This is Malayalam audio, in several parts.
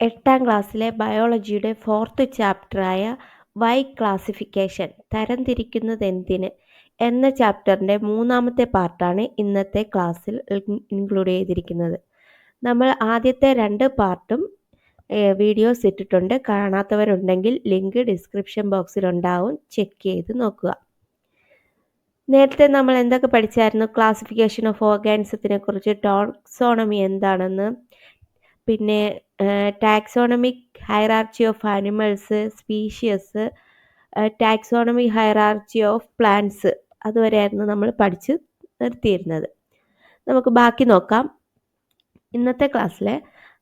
എട്ടാം ക്ലാസ്സിലെ ബയോളജിയുടെ ഫോർത്ത് ചാപ്റ്ററായ വൈ ക്ലാസിഫിക്കേഷൻ തരംതിരിക്കുന്നതെന്തിന് എന്ന ചാപ്റ്ററിന്റെ മൂന്നാമത്തെ പാർട്ടാണ് ഇന്നത്തെ ക്ലാസ്സിൽ ഇൻക്ലൂഡ് ചെയ്തിരിക്കുന്നത്. നമ്മൾ ആദ്യത്തെ രണ്ട് പാർട്ടും വീഡിയോസ് ഇട്ടിട്ടുണ്ട്. കാണാത്തവരുണ്ടെങ്കിൽ ലിങ്ക് ഡിസ്ക്രിപ്ഷൻ ബോക്സിൽ ഉണ്ടാവും ചെക്ക് ചെയ്ത് നോക്കുക. നേരത്തെ നമ്മൾ എന്തൊക്കെ പഠിച്ചായിരുന്നു? ക്ലാസിഫിക്കേഷൻ ഓഫ് ഓർഗാനിസത്തിനെ കുറിച്ച് ടോക്സോണമി എന്താണെന്ന് പിന്നെ taxonomic hierarchy of animals species taxonomic hierarchy of plants അതുവരെയായിരുന്നു നമ്മൾ പഠിച്ച് നിർത്തിയിരുന്നത്. നമുക്ക് ബാക്കി നോക്കാം. ഇന്നത്തെ ക്ലാസ്സിലെ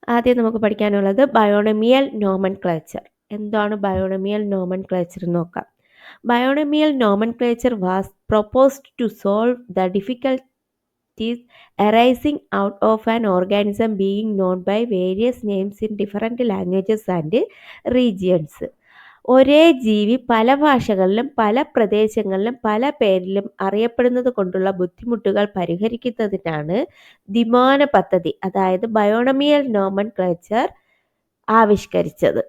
ആദ്യം നമുക്ക് പഠിക്കാനുള്ളത് ബയോണമിയൽ നോമൻ ക്ലേച്ചർ എന്താണ് ബയോണമിയൽ നോമൻ ക്ലേച്ചർ നോക്കാം. Binomial nomenclature was proposed to solve the difficulties arising out of an organism being known by various names in different languages and regions. ഒരേ ജീവി പല ഭാഷകളിലും പല പ്രദേശങ്ങളിലും പല പേരിലും അറിയപ്പെടുന്നത് കൊണ്ടുള്ള ബുദ്ധിമുട്ടുകൾ പരിഹരിക്കുന്നതിനാണ് ദ്വിമാന പദ്ധതി അതായത് ബയോണമിയൽ നോമൻ ക്ലേച്ചർ ആവിഷ്കരിച്ചത്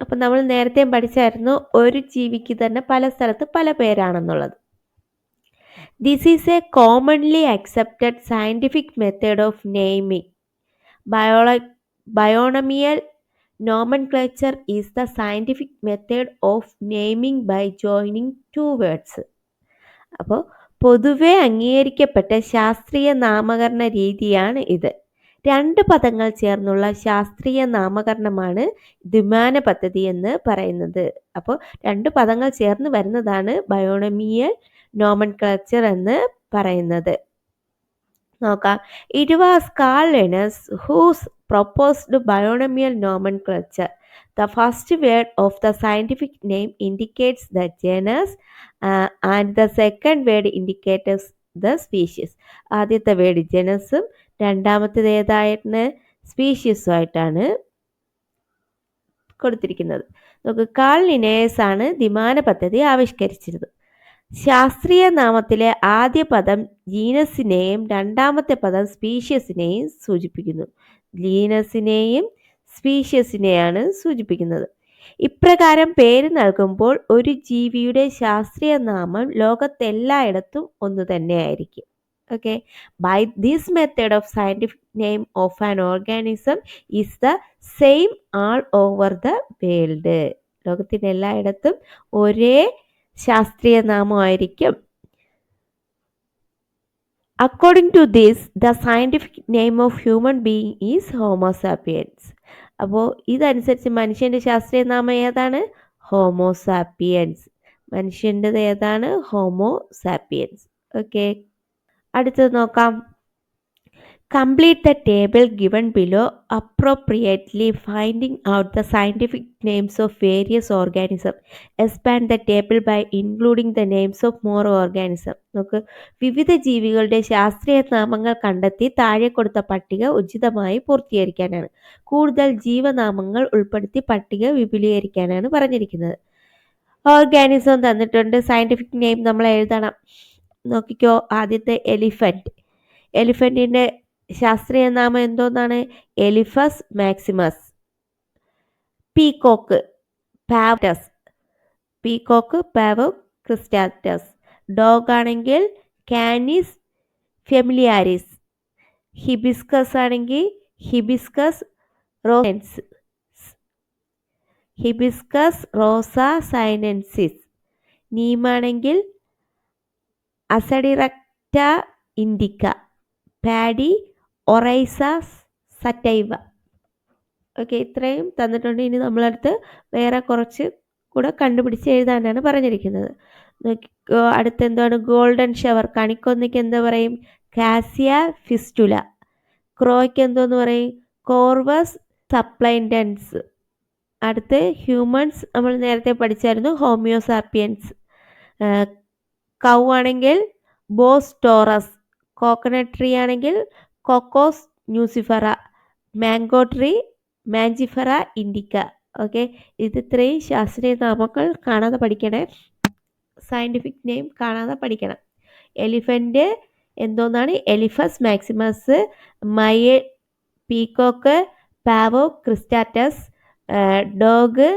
അപ്പം നമ്മൾ നേരത്തെയും പഠിച്ചായിരുന്നു ഒരു ജീവിക്ക് തന്നെ പല സ്ഥലത്ത് പല പേരാണെന്നുള്ളത് this is a commonly accepted scientific method of naming ബയോള binomial nomenclature is the scientific method of naming by joining two words അപ്പോൾ പൊതുവെ അംഗീകരിക്കപ്പെട്ട ശാസ്ത്രീയ നാമകരണ രീതിയാണ് ഇത്. രണ്ട് പദങ്ങൾ ചേർന്നുള്ള ശാസ്ത്രീയ നാമകരണമാണ് ദ്വിമാന പദ്ധതി എന്ന് പറയുന്നത്. അപ്പോൾ രണ്ട് പദങ്ങൾ ചേർന്ന് വരുന്നതാണ് ബയോണമിയൽ നോമൻ ക്ലച്ചർ എന്ന് പറയുന്നത്. നോക്കാം. It was Carl Linnaeus whose proposed binomial nomenclature the first word of the scientific name indicates the genus and the second word indicators the species ആദ്യത്തെ വേർഡ് ജനസും രണ്ടാമത്തേത് ഏതായിട്ട് സ്പീഷ്യസും ആയിട്ടാണ് കൊടുത്തിരിക്കുന്നത്. നമുക്ക് കാൾ ലിനേഴ്സ് ആണ് ദ്വിമാന പദ്ധതി ആവിഷ്കരിച്ചിരുന്നത്. ശാസ്ത്രീയ നാമത്തിലെ ആദ്യ പദം ജീനസിനെയും രണ്ടാമത്തെ പദം സ്പീഷ്യസിനെയും സൂചിപ്പിക്കുന്നു. ജീനസിനെയും സ്പീഷ്യസിനെയാണ് സൂചിപ്പിക്കുന്നത്. ഇപ്രകാരം പേര് നൽകുമ്പോൾ ഒരു ജീവിയുടെ ശാസ്ത്രീയ നാമം ലോകത്തെല്ലായിടത്തും ഒന്ന് തന്നെയായിരിക്കും. Okay by this method of scientific name of an organism is the same all over the world ലോകത്തിന്റെ എല്ലായിടത്തും ഒരേ ശാസ്ത്രീയ നാമമായിരിക്കും according to this the scientific name of human being is Homo sapiens അപ്പോൾ ഇതനുസരിച്ച് മനുഷ്യന്റെ ശാസ്ത്രീയ നാമം ഏതാണ് ഹോമോസാപ്പിയൻസ് മനുഷ്യന്റെത് ഏതാണ്? ഹോമോസാപ്പിയൻസ് ഓക്കെ അടുത്തത് നോക്കാം. Complete the table given below appropriately finding out the scientific names of various organisms. Expand the table by including the names of more organisms. നമുക്ക് വിവിധ ജീവികളുടെ ശാസ്ത്രീയ നാമങ്ങൾ കണ്ടെത്തി താഴെ കൊടുത്ത പട്ടിക ഉചിതമായി പൂർത്തീകരിക്കാനാണ്. കൂടുതൽ ജീവനാമങ്ങൾ ഉൾപ്പെടുത്തി പട്ടിക വിപുലീകരിക്കാനാണ് പറഞ്ഞിരിക്കുന്നത്. ഓർഗാനിസം തന്നിട്ടുണ്ട്. സയന്റിഫിക് നെയിം നമ്മൾ എഴുതണം. നോക്കിക്കോ. ആദ്യത്തെ എലിഫന്റ് എലിഫന്റിന്റെ ശാസ്ത്രീയ നാമം എന്തോന്നാണ്? എലിഫസ് മാക്സിമസ് പീകോക്ക് പാവറ്റസ് പീകോക്ക് പാവ് ക്രിസ്റ്റാറ്റസ് ഡോഗ് ആണെങ്കിൽ കാനിസ് ഫെമിലിയാരിസ് ഹിബിസ്കസ് ആണെങ്കിൽ ഹിബിസ്കസ് റോസൻസ് hibiscus rosa sinensis നീമാണെങ്കിൽ Azadirachta indica paddy Oryza sativa. Okay ഇത്രയും തന്നിട്ടുണ്ട്. ഇനി നമ്മളടുത്ത് വേറെ കുറച്ച് കൂടെ കണ്ടുപിടിച്ച് എഴുതാനാണ് പറഞ്ഞിരിക്കുന്നത്. അടുത്ത എന്താണ് ഗോൾഡൻ ഷവർ. കണിക്കൊന്നയ്ക്ക് എന്താ പറയും? കാസിയ ഫിസ്റ്റുല. ക്രോയ്ക്ക് എന്തോന്ന് പറയും? കോർവസ് സപ്ലൈന്റൻസ് അടുത്ത് ഹ്യൂമൻസ് നമ്മൾ നേരത്തെ പഠിച്ചായിരുന്നു ഹോമിയോസാപ്പിയൻസ്. കൗ ആണെങ്കിൽ ബോസ്റ്റോറസ് കോക്കനട്ട് ട്രീ ആണെങ്കിൽ Cocos nucifera mango tree Mangifera indica okay ഇത് ഇത്രയും ശാസ്ത്രീയ നാമങ്ങൾ കാണാതെ പഠിക്കണേ. സയന്റിഫിക് നെയിം കാണാതെ പഠിക്കണം. എലിഫന്റ് എന്തോന്നാണ്? എലിഫസ് മാക്സിമസ് മയ പീകോക്ക് പാവോ ക്രിസ്റ്റാറ്റസ് ഡോഗ്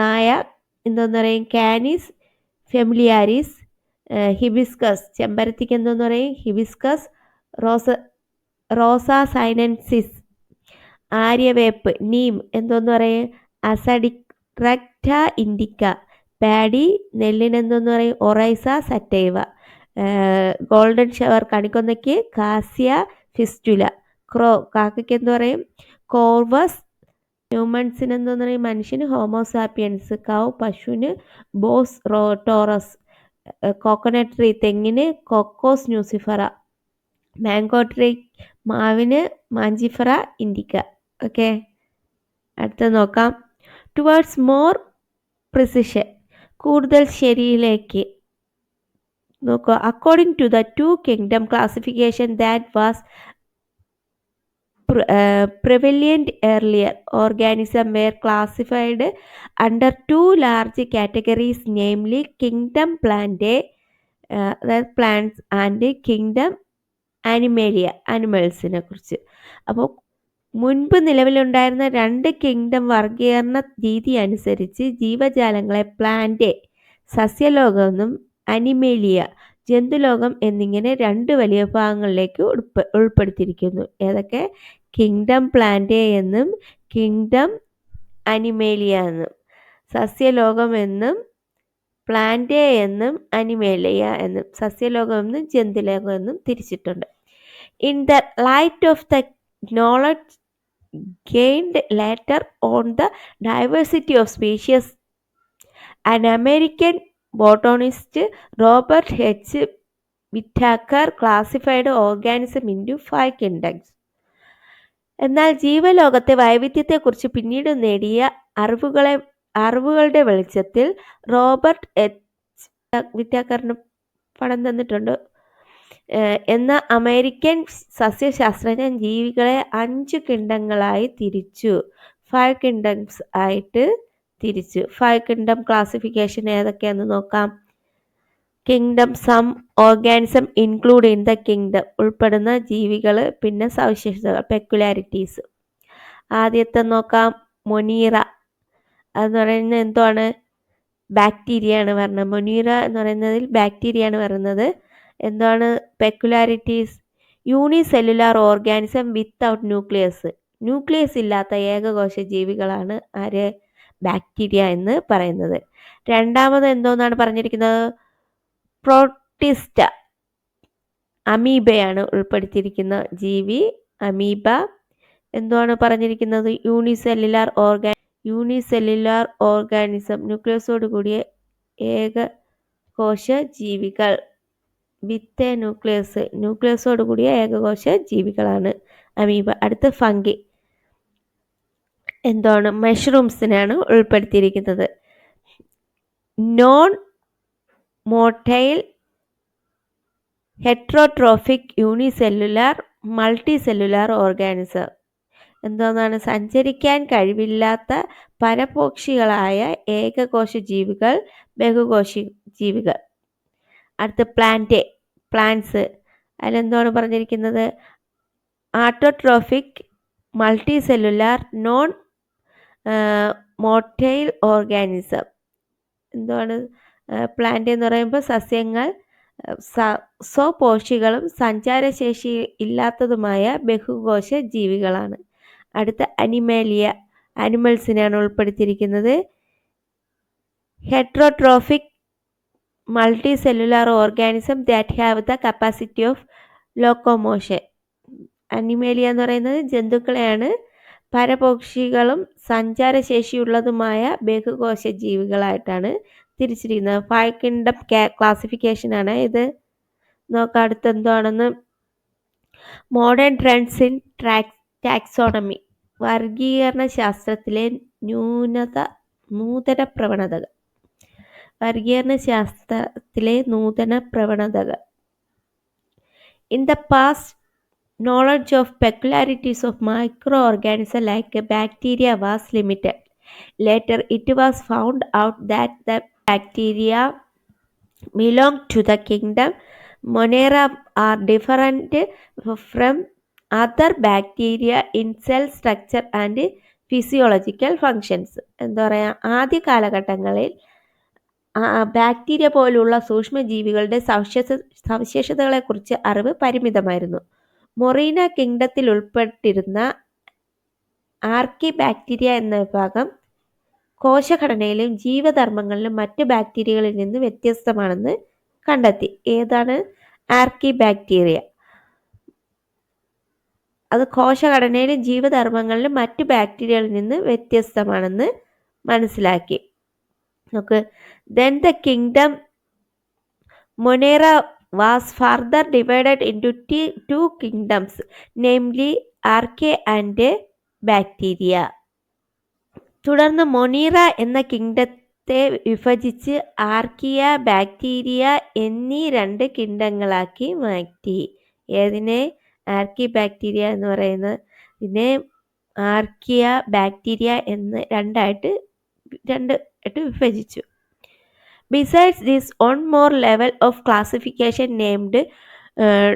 നായ എന്തോന്ന് പറയും? കാനീസ് ഫെമിലിയാരിസ് ഹിബിസ്കസ് ചെമ്പരത്തിക്ക് എന്തോന്ന് പറയും? ഹിബിസ്കസ് റോസ റോസ സൈനൻസിസ് ആര്യവേപ്പ് നീം എന്തോന്ന് പറയും? അസഡിക്രക്റ്റ ഇൻഡിക്ക പാഡി നെല്ലിനെന്തോന്ന് പറയും? Oryza sativa. ഗോൾഡൻ ഷവർ കണിക്കൊന്നയ്ക്ക് കാസ്യ ഫിസ്റ്റുല. ക്രോ കാക്കയ്ക്ക് എന്ത് പറയും? കോർവസ് ഹ്യൂമൻസിന് എന്തെന്ന് പറയും? മനുഷ്യന് ഹോമോസാപ്പിയൻസ് കൗ പശുവിന് ബോസ് റോ ടോറസ് കോക്കനട്ട് ട്രീ തെങ്ങിന് കൊക്കോസ് ന്യൂസിഫറ. മാംഗോ ട്രീ മാവിന് മാഞ്ചിഫറ ഇൻഡിക്ക ഓക്കെ? അടുത്ത നോക്കാം. ടുവേർഡ്സ് മോർ പ്രിസിഷൻ കൂടുതൽ ശരിയിലേക്ക്. നോക്കുക. According to the two kingdom classification that was prevalent earlier organism were classified under two large categories namely kingdom plant അതായത് പ്ലാന്റ്സ് ആൻഡ് കിങ്ഡം kingdom അനിമൽസിനെ കുറിച്ച്. അപ്പോൾ മുൻപ് നിലവിലുണ്ടായിരുന്ന രണ്ട് കിങ്ഡം വർഗീകരണ രീതി അനുസരിച്ച് ജീവജാലങ്ങളെ പ്ലാന്റ് സസ്യലോകമെന്നും അനിമേലിയ ജന്തുലോകം എന്നിങ്ങനെ രണ്ട് വലിയ ഭാഗങ്ങളിലേക്ക് ഉൾപ്പെ ഉൾപ്പെടുത്തിയിരിക്കുന്നു. ഏതൊക്കെ? കിങ്ഡം പ്ലാന്റ് എന്നും കിങ്ഡം അനിമേലിയ എന്നും. സസ്യലോകം എന്നും പ്ലാന്റ് എന്നും അനിമേലിയ എന്നും. സസ്യലോകം എന്നും ജന്തുലോകം എന്നും തിരിച്ചിട്ടുണ്ട്. In the light of the knowledge gained later on the diversity of species an American botanist Robert H. Whittaker classified organism into five kingdoms. എന്നാൽ ജീവലോകത്തെ വൈവിധ്യത്തെക്കുറിച്ച് പിന്നീട് നേടിയ അറിവുകളെ അറിവുകളുടെ വെളിച്ചത്തിൽ റോബർട്ട് എച്ച് വിറ്റാക്കറിന് പണം തന്നിട്ടുണ്ട് എന്ന അമേരിക്കൻ സസ്യശാസ്ത്രജ്ഞൻ ജീവികളെ അഞ്ച് കിണ്ടങ്ങളായി തിരിച്ചു. ഫൈവ് കിണ്ടംസ് ആയിട്ട് തിരിച്ചു. ഫൈവ് കിങ്ഡം ക്ലാസിഫിക്കേഷൻ ഏതൊക്കെയാണെന്ന് നോക്കാം. Kingdom some organism include in the kingdom ഉൾപ്പെടുന്ന ജീവികൾ പിന്നെ സവിശേഷതകൾ പെക്കുലാരിറ്റീസ് ആദ്യത്തെ നോക്കാം. മൊനീറ എന്ന് പറയുന്നത് എന്താണ് ബാക്ടീരിയ ആണ് പറഞ്ഞത്. മൊനീറ എന്ന് പറയുന്നതിൽ ബാക്ടീരിയ ആണ് പറയുന്നത് എന്താണ്? Peculiarities unicellular organism without nucleus nucleus ഇല്ലാത്ത ഏകകോശ ജീവികളാണ് ആര്? ബാക്ടീരിയ എന്ന് പറയുന്നത്. രണ്ടാമത് എന്തോന്നാണ് പറഞ്ഞിരിക്കുന്നത്? പ്രോട്ടിസ്റ്റ അമീബയാണ് ഉൾപ്പെടുത്തിയിരിക്കുന്ന ജീവി അമീബ. എന്തുവാണ് പറഞ്ഞിരിക്കുന്നത്? യൂണിസെല്ലുലാർ ഓർഗാ യൂണിസെല്ലുലാർ ഓർഗാനിസം ന്യൂക്ലിയസോട് കൂടിയ ഏക കോശ ജീവികൾ. വിത്ത് ന്യൂക്ലിയസ് ന്യൂക്ലിയസോട് കൂടിയ ഏകകോശ ജീവികളാണ്. അമീബ അടുത്ത ഫംഗി. എന്താണ്? മഷ്റൂംസിനാണ് ഉൾപ്പെടുത്തിയിരിക്കുന്നത്. Non motile heterotrophic unicellular multicellular organism. എന്തോന്നാണ് സഞ്ചരിക്കാൻ കഴിവില്ലാത്ത പരപോക്ഷികളായ ഏകകോശ ജീവികൾ ബഹുകോശി ജീവികൾ. അടുത്ത പ്ലാന്റ്. പ്ലാന്റ്സ് അതിലെന്താണ് പറഞ്ഞിരിക്കുന്നത്? Autotrophic multicellular non motile organism എന്താണ് പ്ലാന്റ് എന്ന് പറയുമ്പോൾ സസ്യങ്ങൾ സ്വപോഷികളും സഞ്ചാരശേഷി ഇല്ലാത്തതുമായ ബഹുകോശ ജീവികളാണ്. അടുത്ത അനിമേലിയ അനിമൽസിനെയാണ് ഉൾപ്പെടുത്തിയിരിക്കുന്നത്. Heterotrophic multi cellular organism that have the capacity of locomotion Animalia എന്ന് പറയുന്നത് ജന്തുക്കളെയാണ് പരപോക്ഷികളും സഞ്ചാരശേഷിയുള്ളതുമായ ബഹുകോശ ജീവികളായിട്ടാണ് തിരിച്ചിരിക്കുന്നത് ഫൈവ് കിങ്ഡം ക്ലാസിഫിക്കേഷനാണ് ഇത്. നോക്കാം അടുത്ത് എന്താണെന്ന് modern trends in track taxonomy വർഗീകരണ ശാസ്ത്രത്തിലെ ന്യൂനത നൂതന പ്രവണതകൾ. വർഗീകരണ ശാസ്ത്രത്തിലെ നൂതന പ്രവണതകൾ. In the past knowledge of peculiarities of micro organism like bacteria was limited later it was found out that the bacteria belong to the kingdom Monera are different from other bacteria in cell structure and physiological functions എന്താ പറയുക ആദ്യ കാലഘട്ടങ്ങളിൽ ബാക്ടീരിയ പോലുള്ള സൂക്ഷ്മജീവികളുടെ സവിശേഷ സവിശേഷതകളെക്കുറിച്ച് അറിവ് പരിമിതമായിരുന്നു. മൊറീന കിങ്ഡത്തിൽ ഉൾപ്പെട്ടിരുന്ന ആർക്കി ബാക്ടീരിയ എന്ന വിഭാഗം കോശഘടനയിലും ജീവധർമ്മങ്ങളിലും മറ്റ് ബാക്ടീരിയകളിൽ നിന്ന് വ്യത്യസ്തമാണെന്ന് കണ്ടെത്തി. ഏതാണ് ആർക്കി ബാക്ടീരിയ അത് കോശഘടനയിലും ജീവധർമ്മങ്ങളിലും മറ്റ് ബാക്ടീരിയകളിൽ നിന്ന് വ്യത്യസ്തമാണെന്ന് മനസ്സിലാക്കി. നോക്ക് then the kingdom Monera was further divided into two kingdoms Archaea archaea and bacteria തുടർന്ന് മൊനീറ എന്ന കിങ്ഡത്തെ വിഭജിച്ച് ആർക്കിയ ബാക്ടീരിയ എന്നീ രണ്ട് കിങ്ഡങ്ങളാക്കി മാറ്റി. ഏതിനെ? ആർക്കി ബാക്ടീരിയ എന്ന് പറയുന്നത് ഇതിനെ ആർക്കിയ ബാക്ടീരിയ എന്ന് രണ്ടായിട്ട് രണ്ട് ആയിട്ട് വിഭജിച്ചു. Besides this one more level of classification uh,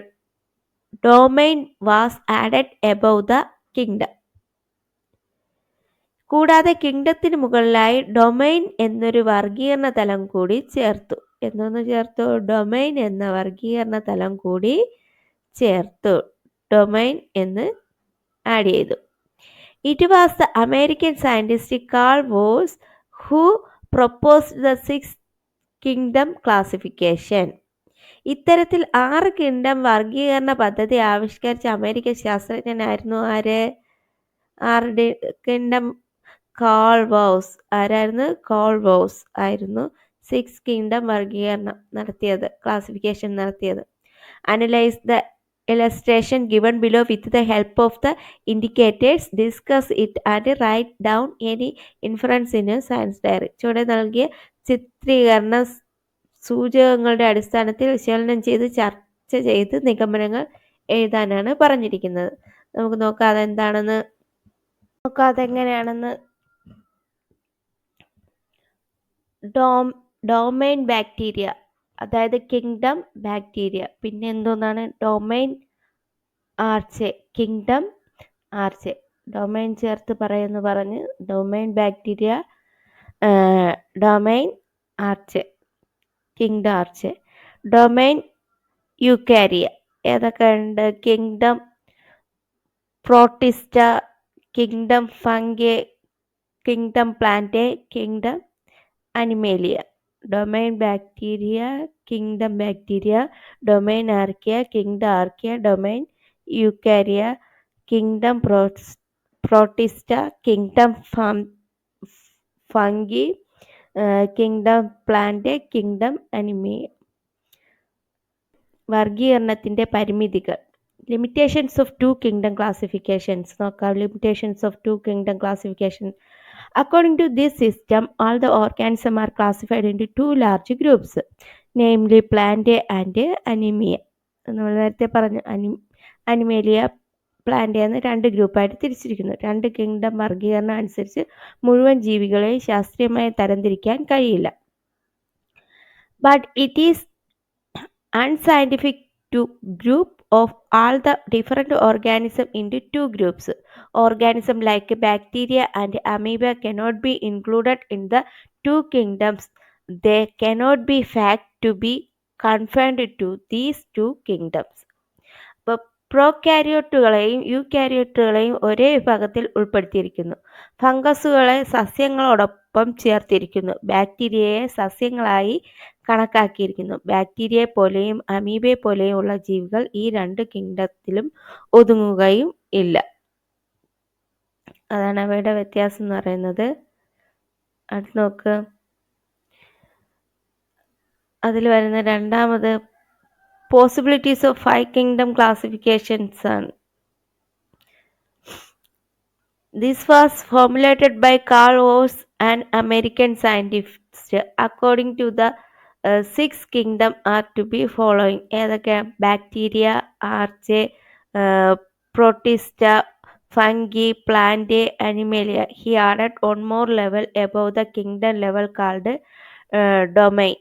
domain was added above the kingdom. കൂടാതെ കിങ്ഡത്തിന് മുകളിലായി ഡൊമൈൻ എന്നൊരു വർഗീകരണ തലം കൂടി ചേർത്തു. എന്നൊന്ന് ചേർത്തു? ഡൊമൈൻ എന്ന വർഗീകരണ തലം കൂടി ചേർത്തു. ഡൊമൈൻ എന്ന് ആഡ് ചെയ്തു. It was the American scientist Carl Woese who proposed the six kingdom classification ഇത്തരത്തിൽ ആറ് കിങ്ഡം വർഗീകരണ പദ്ധതി ആവിഷ്കരിച്ച അമേരിക്കൻ ശാസ്ത്രജ്ഞനായിരുന്നു ആര്? ആറ് കിങ്ഡം കോൾവോസ്. ആരായിരുന്നു? കോൾവോസ് ആയിരുന്നു സിക്സ് കിങ്ഡം വർഗീകരണം നടത്തിയത് ക്ലാസിഫിക്കേഷൻ നടത്തിയത്. Analyse the illustration given below with the help of the indicators discuss it and write down any inference in science science diary. ചുവടെ നൽകിയ ചിത്രീകരണ സൂചകങ്ങളുടെ അടിസ്ഥാനത്തിൽ വിശകലനം ചെയ്ത് ചർച്ച ചെയ്ത് നിഗമനങ്ങൾ എഴുതാനാണ് പറഞ്ഞിരിക്കുന്നത്. നമുക്ക് നോക്കാം അതെന്താണെന്ന്. നോക്കാം അതെങ്ങനെയാണെന്ന്. ഡോം ഡോമൈൻ ബാക്ടീരിയ അതായത് കിങ്ഡം ബാക്ടീരിയ. പിന്നെ എന്തോന്നാണ്? Domain archaea kingdom archaea. Domain ചേർത്ത് പറയുന്നു പറഞ്ഞ് domain bacteria domain archaea kingdom archaea domain Eukarya ഏതൊക്കെ ഉണ്ട് kingdom Protista kingdom fungi kingdom plant kingdom Animalia domain bacteria kingdom bacteria domain archaea kingdom archaea domain Eukarya kingdom Protista kingdom fungi kingdom plant kingdom Animalia വർഗീകരണത്തിന്റെ പരിമിതികൾ. Limitations of two kingdom classifications നോക്കാം. Limitations of two kingdom classification according to this system all the organisms are classified into two large groups namely plant and Animalia നമ്മൾ നേരത്തെ പറഞ്ഞു അനി അനിമേലിയ പ്ലാൻ ചെയ്യുന്ന രണ്ട് ഗ്രൂപ്പായിട്ട് തിരിച്ചിരിക്കുന്നു. രണ്ട് കിങ്ഡം വർഗീകരണം അനുസരിച്ച് മുഴുവൻ ജീവികളെയും ശാസ്ത്രീയമായി തരംതിരിക്കാൻ കഴിയില്ല. But it is unscientific to group of all the different organism into two groups organism like bacteria and amoeba cannot be included in the two kingdoms the cannot be fact to be confirmed to these two kingdoms പ്രോകാരിയോട്ടുകളെയും യൂകാരിയോട്ടുകളെയും ഒരേ വിഭാഗത്തിൽ ഉൾപ്പെടുത്തിയിരിക്കുന്നു. ഫംഗസുകളെ സസ്യങ്ങളോടൊപ്പം ചേർത്തിരിക്കുന്നു. ബാക്ടീരിയയെ സസ്യങ്ങളായി കണക്കാക്കിയിരിക്കുന്നു. ബാക്ടീരിയയെ പോലെയും അമീബയെ പോലെയും ഉള്ള ജീവികൾ ഈ രണ്ട് കിങ്ഡത്തിലും ഒതുങ്ങുകയും ഇല്ല. അതാണ് അവയുടെ വ്യത്യാസം എന്ന് പറയുന്നത്. അടുത്ത് നോക്ക്. അതിൽ വരുന്ന രണ്ടാമത് Possibilities of five kingdom classifications ആണ് This was formulated by Carl Woese, an American scientist. According to the uh, six kingdom are to be following ഏതൊക്കെ bacteria archaea protista fungi plant animalia he added one more level above the kingdom level called domain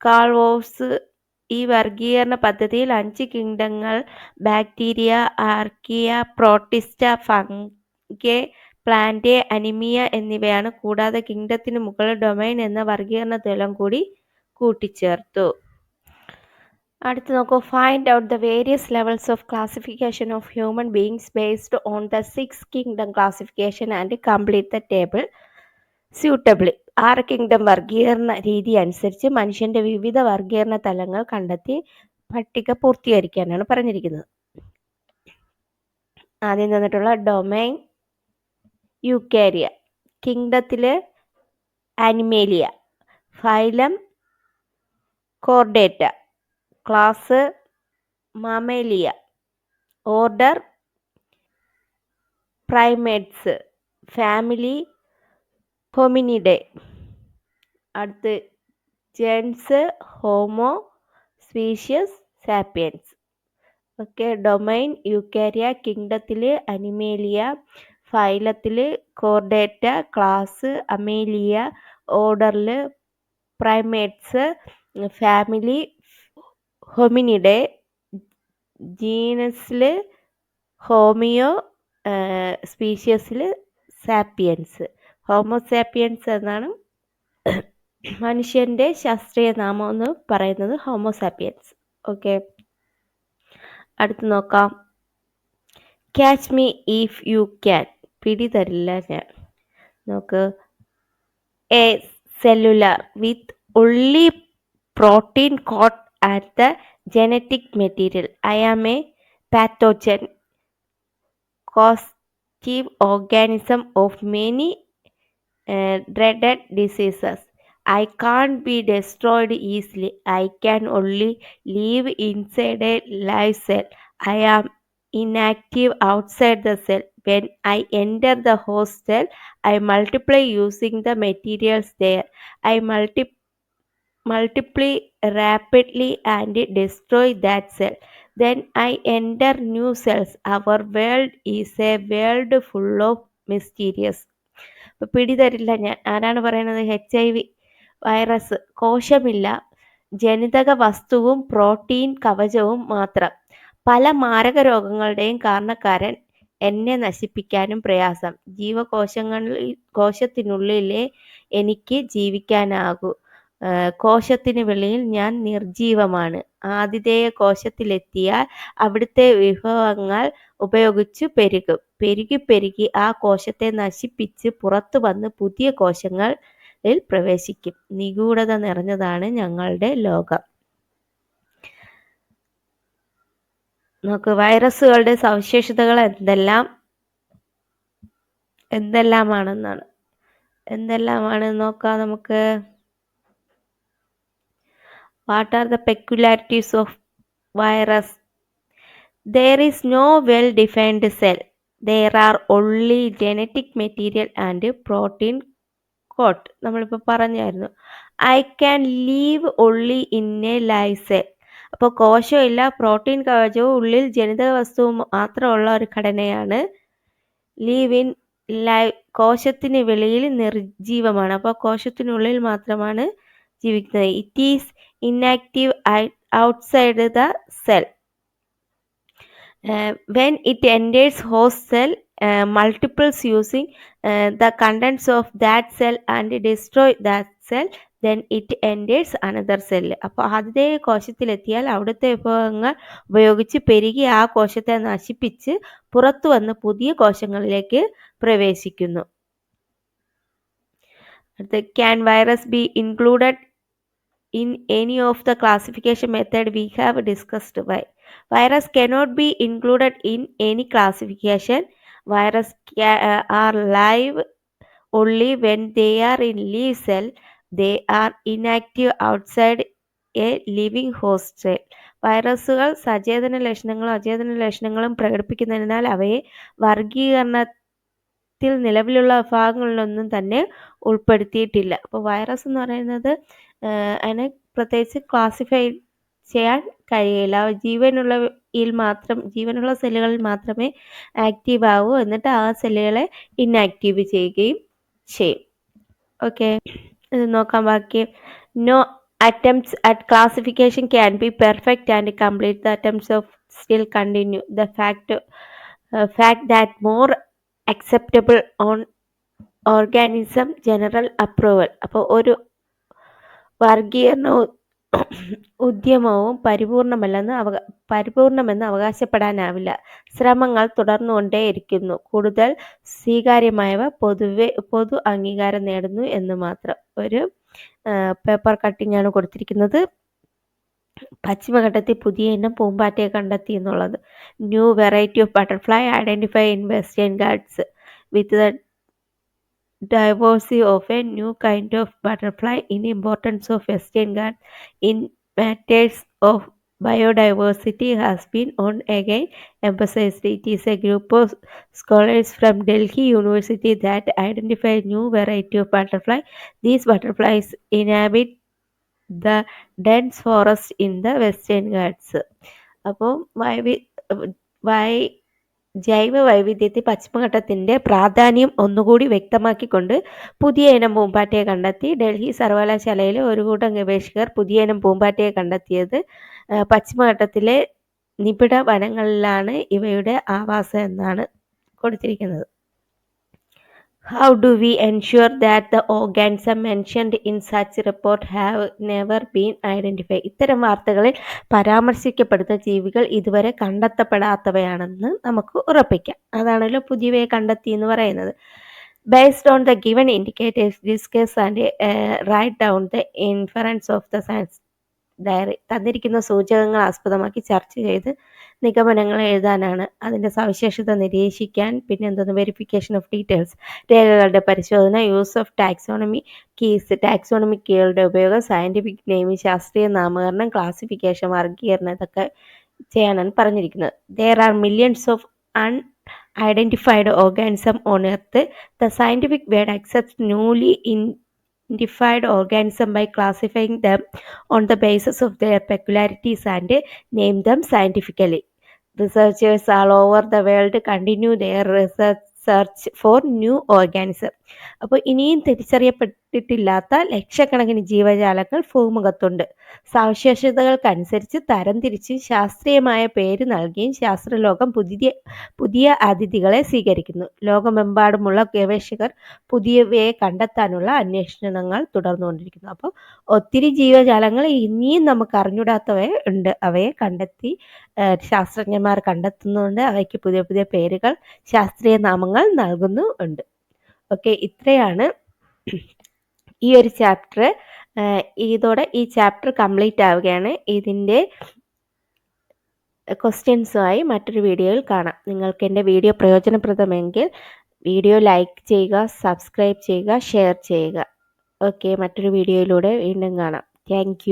Carl Woese ഈ വർഗീകരണ പദ്ധതിയിൽ അഞ്ച് കിങ്ഡങ്ങൾ bacteria, archaea, Protista, fungi, Plantae Animalia എന്നിവയാണ്. കൂടാതെ കിങ്ഡത്തിന് മുകളിൽ ഡൊമൈൻ എന്ന വർഗീകരണ തലം കൂടി കൂട്ടിച്ചേർത്തു. അടുത്ത് നോക്കൂ find out the various levels of classification of human beings based on the six kingdom classification and complete the table suitably. ആറ് കിങ്ഡം വർഗീകരണ രീതി അനുസരിച്ച് മനുഷ്യന്റെ വിവിധ വർഗീകരണ തലങ്ങൾ കണ്ടെത്തി പട്ടിക പൂർത്തീകരിക്കാനാണ് പറഞ്ഞിരിക്കുന്നത്. ആദ്യം തന്നിട്ടുള്ള domain യുക്കേരിയ കിങ്ഡത്തിൽ Animalia, phylum Chordata, class Mammalia order Primates, family Hominidae. അടുത്ത് genus Homo, species sapiens. Okay domain Eukarya, കിങ്ഡത്തിൽ Animalia, ഫൈലത്തിൽ കോർഡേറ്റ, ക്ലാസ് അമേലിയ, ഓർഡറിൽ പ്രൈമേറ്റ്സ്, ഫാമിലി ഹൊമിനിഡെ, ജീനസിൽ ഹോമിയോ, സ്പീഷ്യസിൽ സാപ്പിയൻസ്. ഹോമോസാപ്പിയൻസ് എന്നാണ് മനുഷ്യന്റെ ശാസ്ത്രീയ നാമം എന്ന് പറയുന്നത് ഹോമോസാപ്പിയൻസ്. ഓക്കെ അടുത്ത് നോക്കാം. Catch me if you can പിടി തരില്ല ഞാൻ. നോക്ക്. Acellular with only protein coat at the genetic material I am a pathogen causative organism of many uh, dreaded diseases. I can't be destroyed easily. I can only live inside a live cell. I am inactive outside the cell. When I enter the host cell, I multiply using the materials there. I multi multiply rapidly and destroy that cell. Then I enter new cells. Our world is a world full of mysterious. തരില്ല. ഞാൻ ആരാണ് പറയുന്നത് എച്ച് ഐ വി വൈറസ് കോശമില്ല. ജനിതക വസ്തുവും പ്രോട്ടീൻ കവചവും മാത്രം. പല മാരക രോഗങ്ങളുടെയും കാരണക്കാരൻ എന്നെ നശിപ്പിക്കാനും പ്രയാസം. ജീവകോശങ്ങളിൽ കോശത്തിനുള്ളിലെ എനിക്ക് ജീവിക്കാനാകൂ. കോശത്തിന് വെളിയിൽ ഞാൻ നിർജീവമാണ്. ആതിഥേയ കോശത്തിലെത്തിയാൽ അവിടുത്തെ വിഭവങ്ങൾ ഉപയോഗിച്ചു പെരുകും. പെരുകി പെരുകി ആ കോശത്തെ നശിപ്പിച്ച് പുറത്തു വന്ന് പുതിയ കോശങ്ങളിൽ പ്രവേശിക്കും. നിഗൂഢത നിറഞ്ഞതാണ് ഞങ്ങളുടെ ലോകം. നോക്ക് വൈറസുകളുടെ സവിശേഷതകൾ എന്തെല്ലാം? എന്തെല്ലാമാണെന്നാണ്. എന്തെല്ലാമാണ് നോക്കാം നമുക്ക്. What are the peculiarities of virus there is no well defined cell. There are only genetic material and protein coat നമ്മളിപ്പോൾ പറഞ്ഞായിരുന്നു. I can live only in a ലൈസെ അപ്പോൾ കോശമില്ല പ്രോട്ടീൻ കവചവും ഉള്ളിൽ ജനിതക വസ്തുവും മാത്രമുള്ള ഒരു ഘടനയാണ് ലീവ് ഇൻ ലൈ കോശത്തിന് വെളിയിൽ നിർജീവമാണ്. അപ്പോൾ കോശത്തിനുള്ളിൽ മാത്രമാണ് ജീവിക്കുന്നത്. It is inactive outside the cell when it enters host cell uh, multiples using uh, the contents of that cell and destroy that cell then it enters another cell അപ്പോൾ ആദ്യത്തെ കോശത്തിലെത്തിയാൽ അവിടുത്തെ വിഭവങ്ങൾ ഉപയോഗിച്ച് പെരുകി ആ കോശത്തെ നശിപ്പിച്ച് പുറത്തു വന്ന് പുതിയ കോശങ്ങളിലേക്ക് പ്രവേശിക്കുന്നു അടുത്ത can virus be included in any of the classification method we have discussed why cannot be included in any classification virus ca- uh, are live they are in live cell they are inactive outside a living host cell വൈറസുകൾ സചേതന ലക്ഷണങ്ങളും അചേതന ലക്ഷണങ്ങളും പ്രകടിപ്പിക്കുന്നതിനാൽ അവയെ വർഗീകരണത്തിൽ നിലവിലുള്ള വിഭാഗങ്ങളിലൊന്നും തന്നെ ഉൾപ്പെടുത്തിയിട്ടില്ല അപ്പോൾ വൈറസ് എന്ന് പറയുന്നത് അതിനെ പ്രത്യേകിച്ച് ക്ലാസിഫൈ ചെയ്യാൻ കഴിയില്ല ജീവനുള്ളയിൽ മാത്രം ജീവനുള്ള സെല്ലുകളിൽ മാത്രമേ ആക്റ്റീവ് ആകൂ എന്നിട്ട് ആ സെല്ലുകളെ ഇൻആക്റ്റീവ് ചെയ്യുകയും ചെയ്യും ഓക്കെ ഇത് നോക്കാം ബാക്കി no attempts at classification can be perfect and complete. The attempts of still continue. The fact uh, fact that more acceptable on organism general approval. അപ്പോൾ ഒരു വർഗീകരണവും ഉദ്യമവും പരിപൂർണമല്ലെന്ന് അവ പരിപൂർണമെന്ന് അവകാശപ്പെടാനാവില്ല. ശ്രമങ്ങൾ തുടർന്നുകൊണ്ടേയിരിക്കുന്നു. കൂടുതൽ സ്വീകാര്യമായവ പൊതുവെ പൊതു അംഗീകാരം നേടുന്നു എന്ന് മാത്രം. ഒരു പേപ്പർ കട്ടിംഗ് ആണ് കൊടുത്തിരിക്കുന്നത്. പശ്ചിമഘട്ടത്തിൽ പുതിയ ഇനം പൂമ്പാറ്റയെ കണ്ടെത്തി എന്നുള്ളത്. New variety of butterfly identify in Western Ghats with the diversity of a new kind of butterfly in importance of western Ghats in matters of biodiversity has been on again emphasized. It is a group of scholars from Delhi University that identify a new variety of butterfly. These butterflies inhabit the dense forest in the western Ghats. അപ്പോൾ വൈവി വൈ ജൈവ വൈവിധ്യത്തെ പശ്ചിമഘട്ടത്തിന്റെ പ്രാധാന്യം ഒന്നുകൂടി വ്യക്തമാക്കിക്കൊണ്ട് പുതിയ ഇനം പൂമ്പാറ്റയെ കണ്ടെത്തി ഡൽഹി സർവകലാശാലയിലെ ഒരു കൂട്ടം ഗവേഷകർ പുതിയ ഇനം പൂമ്പാറ്റയെ കണ്ടെത്തിയത് പശ്ചിമഘട്ടത്തിലെ നിബിഡ വനങ്ങളിലാണ് ഇവയുടെ ആവാസം എന്നാണ് കൊടുത്തിരിക്കുന്നത്. How do we ensure that the organs mentioned in such report have never been identified? ഇത്തരം വാർത്തകളിൽ പരാമർശിക്കപ്പെടുന്ന ജീവികൾ ഇതുവരെ കണ്ടെത്തപ്പെടാത്തവയാണെന്ന് നമുക്ക് ഉറപ്പിക്കാം. അതാണല്ലോ പുതിയവയെ കണ്ടെത്തി എന്ന് പറയുന്നത് based on the given indicators discuss and write down the inference of the science diary തന്നിരിക്കുന്ന സൂചകങ്ങൾ ആസ്പദമാക്കി ചർച്ച ചെയ്ത് നിഗമനങ്ങൾ എഴുതാനാണ്. അതിന്റെ സവിശേഷത നിരീക്ഷിക്കാൻ പിന്നെ എന്തോന്ന് വെരിഫിക്കേഷൻ ഓഫ് ഡീറ്റെയിൽസ് രേഖകളുടെ പരിശോധന use of taxonomy keys taxonomy കീകളുടെ ഉപയോഗം സയന്റിഫിക് നെയിം ശാസ്ത്രീയ നാമകരണം ക്ലാസിഫിക്കേഷൻ വർഗീകരണം ഇതൊക്കെ ചെയ്യാനാണ് പറഞ്ഞിരിക്കുന്നത്. There are millions of unidentified organism on earth the scientific word accept newly in identified organism by classifying them on the basis of their peculiarities and name them scientifically. Researchers all over the world continue their research search for new organism. അപ്പോൾ ഇനിയും തിരിച്ചറിയപ്പെട്ടിട്ടില്ലാത്ത ലക്ഷക്കണക്കിന് ജീവജാലങ്ങൾ ഭൂമുഖത്തുണ്ട്. സവിശേഷതകൾക്കനുസരിച്ച് തരംതിരിച്ച് ശാസ്ത്രീയമായ പേര് നൽകിയും ശാസ്ത്രലോകം പുതിയ പുതിയ അതിഥികളെ സ്വീകരിക്കുന്നു. ലോകമെമ്പാടുമുള്ള ഗവേഷകർ പുതിയവയെ കണ്ടെത്താനുള്ള അന്വേഷണങ്ങൾ തുടർന്നുകൊണ്ടിരിക്കുന്നു. അപ്പോൾ ഒത്തിരി ജീവജാലങ്ങൾ ഇനിയും നമുക്ക് അറിഞ്ഞൂടാത്തവയെ ഉണ്ട്. അവയെ കണ്ടെത്തി ശാസ്ത്രജ്ഞന്മാർ കണ്ടെത്തുന്നുണ്ട്. അവയ്ക്ക് പുതിയ പുതിയ പേരുകൾ ശാസ്ത്രീയ നാമങ്ങൾ നൽകുന്നു ഉണ്ട് ഓക്കെ ഇത്രയാണ് ഈ ഒരു ചാപ്റ്റർ. ഇതോടെ ഈ ചാപ്റ്റർ കംപ്ലീറ്റ് ആവുകയാണ്. ഇതിന്റെ ക്വസ്റ്റ്യൻസുമായി മറ്റൊരു വീഡിയോയിൽ കാണാം. നിങ്ങൾക്ക് എന്റെ വീഡിയോ പ്രയോജനപ്രദമെങ്കിൽ വീഡിയോ ലൈക്ക് ചെയ്യുക സബ്സ്ക്രൈബ് ചെയ്യുക ഷെയർ ചെയ്യുക. ഓക്കെ മറ്റൊരു വീഡിയോയിലൂടെ വീണ്ടും കാണാം. താങ്ക്